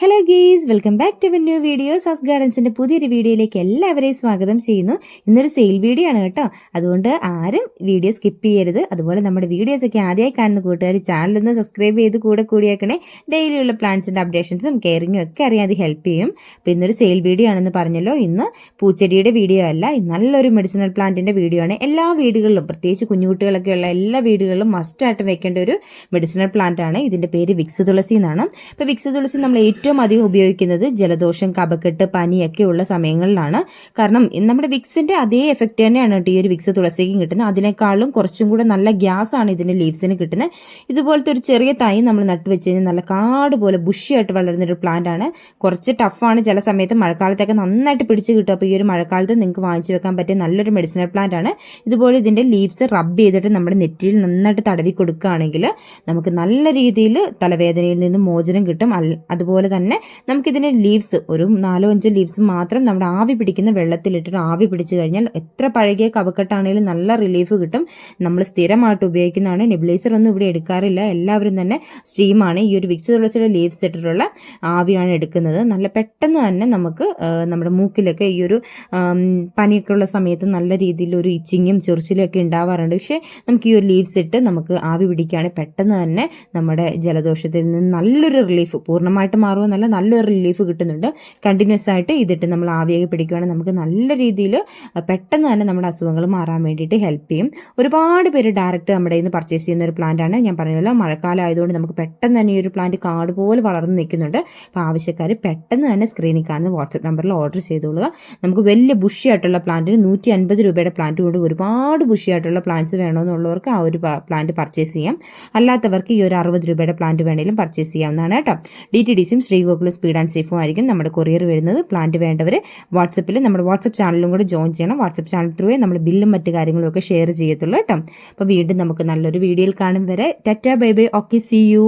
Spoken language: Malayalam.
Hello guys welcome back to new video സസ് ഗാർഡൻസിന്റെ പുതിയൊരു വീഡിയോയിലേക്ക് എല്ലാവരെയും സ്വാഗതം ചെയ്യുന്നു. ഇന്നൊരു സെയിൽ വീഡിയോ ആണ് കേട്ടോ. അതുകൊണ്ട് ആരും വീഡിയോ സ്കിപ്പ് ചെയ്യരുത്. അതുപോലെ നമ്മുടെ വീഡിയോസ് ഒക്കെ ആദ്യമായി കാണുന്ന കൂട്ടുകാർ ചാനലൊന്ന് സബ്സ്ക്രൈബ് ചെയ്ത് കൂടെ കൂടിയേക്കണേ. ഡെയിലിയുള്ള പ്ലാന്റ്സിന്റെ അപ്ഡേഷൻസും കെയറിങ്ങും ഒക്കെ അറിയാൻ അത് ഹെൽപ്പ് ചെയ്യും. അപ്പോൾ ഇന്നൊരു സെയിൽ വീഡിയോ ആണെന്ന് പറഞ്ഞല്ലോ. ഇന്ന് പൂച്ചെടിയുടെ വീഡിയോ അല്ല നല്ലൊരു മെഡിസിനൽ പ്ലാന്റിന്റെ വീഡിയോ ആണ്. എല്ലാ വീടുകളിലും പ്രത്യേകിച്ച് കുഞ്ഞുകുട്ടികളൊക്കെ ഉള്ള എല്ലാ വീടുകളിലും മസ്റ്റായിട്ട് വെക്കേണ്ട ഒരു മെഡിസിനൽ പ്ലാന്റ് ആണ്. ഇതിന്റെ പേര് വിക്സ് തുളസി എന്നാണ്. അപ്പോൾ വിക്സ് തുളസി നമ്മൾ ഏറ്റവും അധികം ഉപയോഗിക്കുന്നത് ജലദോഷം കപക്കെട്ട് പനിയൊക്കെ ഉള്ള സമയങ്ങളിലാണ്. കാരണം നമ്മുടെ വിക്സിന്റെ അതേ എഫക്റ്റ് തന്നെയാണ് കേട്ടോ ഈ ഒരു വിക്സ് തുളസിക്കും കിട്ടുന്നത്. അതിനേക്കാളും കുറച്ചും കൂടെ നല്ല ഗ്യാസ് ആണ് ഇതിന്റെ ലീവ്സിന് കിട്ടുന്നത്. ഇതുപോലത്തെ ഒരു ചെറിയ തൈ നമ്മൾ നട്ടു വെച്ച് കഴിഞ്ഞാൽ നല്ല കാട് പോലെ ബുഷിയായിട്ട് വളരുന്ന ഒരു പ്ലാന്റ് ആണ്. കുറച്ച് ടഫാണ് ചില സമയത്ത് മഴക്കാലത്തൊക്കെ നന്നായിട്ട് പിടിച്ചു കിട്ടും. അപ്പോൾ ഈ ഒരു മഴക്കാലത്ത് നിങ്ങൾക്ക് വാങ്ങിച്ചു വെക്കാൻ പറ്റിയ നല്ലൊരു മെഡിസിനൽ പ്ലാന്റ് ആണ്. ഇതുപോലെ ഇതിന്റെ ലീവ്സ് റബ്ബ് ചെയ്തിട്ട് നമ്മുടെ നെറ്റിയിൽ നന്നായിട്ട് തടവി കൊടുക്കുകയാണെങ്കിൽ നമുക്ക് നല്ല രീതിയിൽ തലവേദനയിൽ നിന്ന് മോചനം കിട്ടും. അതുപോലെ തന്നെ നമുക്കിതിനെ ലീവ്സ് ഒരു നാലോ അഞ്ചോ ലീവ്സ് മാത്രം നമ്മുടെ ആവി പിടിക്കുന്ന വെള്ളത്തിലിട്ടിട്ട് ആവി പിടിച്ചു കഴിഞ്ഞാൽ എത്ര പഴകിയ കവക്കെട്ടാണെങ്കിലും നല്ല റിലീഫ് കിട്ടും. നമ്മൾ സ്ഥിരമായിട്ട് ഉപയോഗിക്കുന്നതാണ്. നെബിലൈസർ ഒന്നും ഇവിടെ എടുക്കാറില്ല. എല്ലാവരും തന്നെ സ്റ്റീമാണ് ഈ ഒരു വിക്സ് തുളസിയുടെ ലീവ്സ് ഇട്ടിട്ടുള്ള ആവിയാണ് എടുക്കുന്നത്. നല്ല പെട്ടെന്ന് തന്നെ നമുക്ക് നമ്മുടെ മൂക്കിലൊക്കെ ഈ ഒരു പനിയൊക്കെ ഉള്ള സമയത്ത് നല്ല രീതിയിൽ ഒരു ഇച്ചിങ്ങും ചൊറിച്ചിലൊക്കെ ഉണ്ടാവാറുണ്ട്. പക്ഷേ നമുക്ക് ഈ ഒരു ലീവ്സ് ഇട്ട് നമുക്ക് ആവി പിടിക്കുകയാണെങ്കിൽ പെട്ടെന്ന് തന്നെ നമ്മുടെ ജലദോഷത്തിൽ നിന്ന് നല്ലൊരു റിലീഫ് പൂർണമായിട്ട് മാറുമെന്നല്ല നല്ലൊരു റിലീഫ് കിട്ടുന്നുണ്ട്. കണ്ടിന്യൂസ് ആയിട്ട് ഇതിട്ട് നമ്മൾ ആവിയൊക്കെ പിടിക്കുകയാണെങ്കിൽ നമുക്ക് നല്ല രീതിയിൽ പെട്ടെന്ന് തന്നെ നമ്മുടെ അസുഖങ്ങൾ മാറാൻ വേണ്ടിയിട്ട് ഹെൽപ്പ് ചെയ്യും. ഒരുപാട് പേര് ഡയറക്റ്റ് നമ്മുടെ ഇന്ന് പർച്ചേസ് ചെയ്യുന്ന ഒരു പ്ലാന്റ് ആണ്. ഞാൻ പറഞ്ഞല്ലോ മഴക്കാലം ആയതുകൊണ്ട് നമുക്ക് പെട്ടെന്ന് തന്നെ ഈ ഒരു പ്ലാന്റ് കാട് പോലെ വളർന്ന് നിൽക്കുന്നുണ്ട്. അപ്പോൾ ആവശ്യക്കാർ പെട്ടെന്ന് തന്നെ സ്ക്രീനിൽ കാണുന്ന വാട്സപ്പ് നമ്പറിൽ ഓർഡർ ചെയ്തോളുക. നമുക്ക് വലിയ ബുഷിയായിട്ടുള്ള പ്ലാന്റിന് നൂറ്റി അൻപത് രൂപയുടെ പ്ലാന്റ് കൊണ്ട് ഒരുപാട് ബുഷിയായിട്ടുള്ള പ്ലാന്റ്സ് വേണമെന്നുള്ളവർക്ക് ആ ഒരു പ്ലാന്റ് പർച്ചേസ് ചെയ്യാം. അല്ലാത്തവർക്ക് ഈ ഒരു അറുപത് രൂപയുടെ പ്ലാന്റ് വേണമെങ്കിലും പർച്ചേസ് ചെയ്യാവുന്നതാണ് കേട്ടോ. ഡി ടി ഡി സിയും ശ്രീഗോകുല സ്പീഡ് ആൻഡ് സേഫും ആയിരിക്കും നമ്മുടെ കൊറിയർ വരുന്നത്. പ്ലാന്റ് വേണ്ടവർ വാട്സപ്പിൽ നമ്മുടെ വാട്സപ്പ് ചാനലും കൂടെ ജോയിൻ ചെയ്യണം. വാട്സപ്പ് ചാനൽ ത്രൂവേ നമ്മൾ ബില്ലും മറ്റു കാര്യങ്ങളും ഒക്കെ ഷെയർ ചെയ്യത്തുള്ളൂ കേട്ടോ. അപ്പോൾ വീണ്ടും നമുക്ക് നല്ലൊരു വീഡിയോയിൽ കാണും വരെ. Tata bye bye okay see you